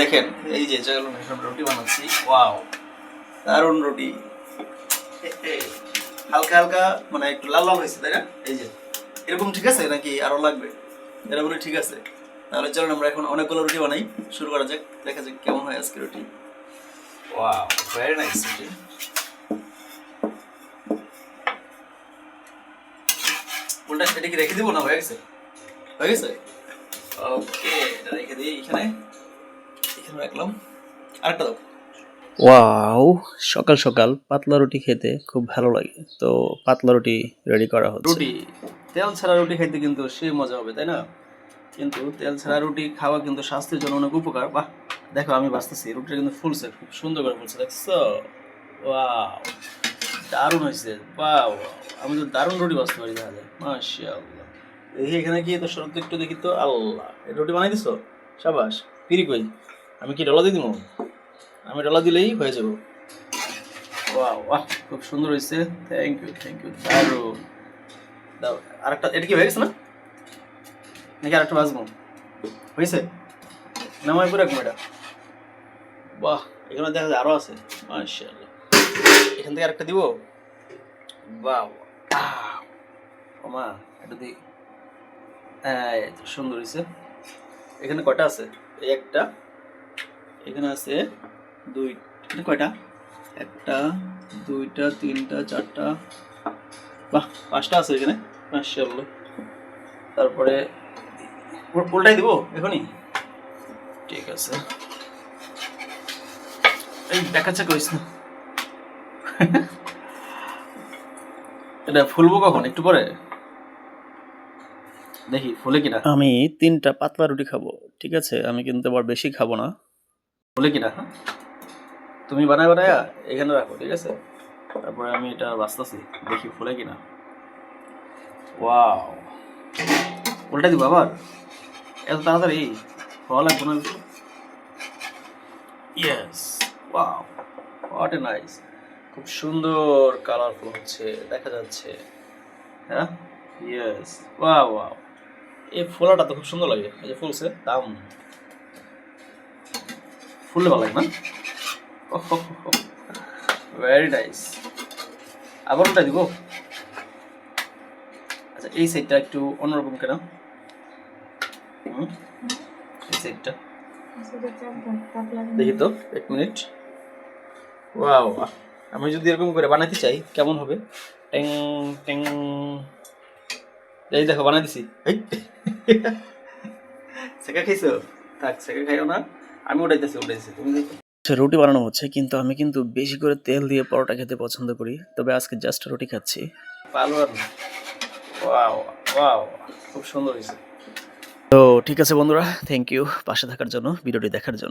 দেখেন এই যে চলুন রুটি বানাচ্ছি ওয়াও। দারুণ রুটি। হালকা হালকা মানে একটু লাল লাল হয়েছে তাই না? এই যে এরকম ঠিক আছে নাকি আরও লাগবে? এরকম ঠিক আছে। তাহলে চলুন আমরা এখন অনেকগুলো রুটি বানাই শুরু করা যাক দেখা যাক কেমন হয় আজকে রুটি। ওয়াও ভেরি নাইস রুটি। উল্টা এটা কি রেখে দিব না? হয়ে গেছে? হয়ে গেছে? ওকে রেখে দিই এখানে। এখানে রাখলাম। আরেকটা দাও। ওয়াও সকাল সকাল পাতলা রুটি খেতে খুব ভালো লাগে। তো পাতলা রুটি রেডি করা হচ্ছে। রুটি তেল ছাড়া রুটি খেতে কিন্তু সে মজা হবে তাই না? কিন্তু তেল ছাড়া রুটি খাওয়া কিন্তু স্বাস্থ্যের জন্য অনেক উপকার। বাহ দেখো আমি বাঁচতেছি রুটিটা কিন্তু ফুলছে খুব সুন্দর করে ফুলছে দেখছ? ওয়াও দারুণ হয়েছে। বাও আমি তো দারুণ রুটি বাঁচতে পারি যায় মাশাআল্লাহ। দেখি এখানে কি তো সরতে একটু দেখি তো আল্লাহ রুটি বানাই দিছো? সাবাস পিরি কই আমি কি ডলা দিয়ে দিব আমি ডলা দিলেই হয়ে যাব। ওয়াও বাহ খুব সুন্দর হয়েছে থ্যাংক ইউ থ্যাংক ইউ দারুণ। দাও আরেকটা এটা কি হয়ে গেছে না? নাকি আরেকটা বাজবো? হয়েছে নামাই করে রাখব এটা বাহ এখানে দেখা যায় আরও আছে। মাশাআল্লাহ। এখান থেকে আরেকটা দিব? বাহ ও মা এটা দিই এই তো সুন্দর হয়েছে এখানে কটা আছে? এই একটা। এখানে আছে দুই এটা কয়টা? একটা, দুইটা, তিনটা, চারটা, বাহ, পাঁচটা আছে এখানে, মাশাআল্লাহ। তারপরে উল- উল্টাই দিব এখনই? ঠিক আছে। এই, দেখাচ্ছে কইস না। এটা ফুলবো কখন, একটু পরে? দেখি, ফুলে কিনা। আমি তিনটা পাতলা রুটি খাব, ঠিক আছে? আমি কিন্তু আবার বেশি খাব না। ফুলে কিনা হ্যাঁ? তুমি বানায় বানায় এখানে রাখো, ঠিক আছে? তারপরে আমি এটা বাঁচতেছি, দেখি ফুলে কিনা। ওয়াও। উল্টা দিব আবার? এত তাড়াতাড়ি? হওয়া লাগবে না yes wow what a nice খুব সুন্দর কালারফুল হচ্ছে, দেখা যাচ্ছে। হ্যাঁ? ইয়েস ওয়াও ওয়াও এই ফোলাটা তো খুব সুন্দর লাগে, এই যে ফুলছে, দাম। ফুললে ভালো লাগে না? ভেরি নাইস আবার ওটা দিব? আচ্ছা এই সাইডটা একটু অন্যরকম কেন? এই সাইডটা দেখি তো, এক মিনিট। ওয়াও আমি যদি এরকম করে বানাতে চাই, কেমন হবে? ট্যাং ট্যাং এই দেখো, বানাই দিছি। সেকা খাইছো? থাক সেকা খাইও না। আমি উঠাইতেছি উঠাইছি তুমি দেখো। সে রুটি বানানো হচ্ছে কিন্তু আমি কিন্তু বেশি করে তেল দিয়ে পরোটা খেতে পছন্দ করি। তবে আজকে জাস্ট রুটি খাচ্ছি। পালোয়ার ওয়াও ওয়াও খুব সুন্দর হয়েছে। তো ঠিক আছে বন্ধুরা থ্যাংক ইউ পাশে থাকার জন্য ভিডিওটি দেখার জন্য।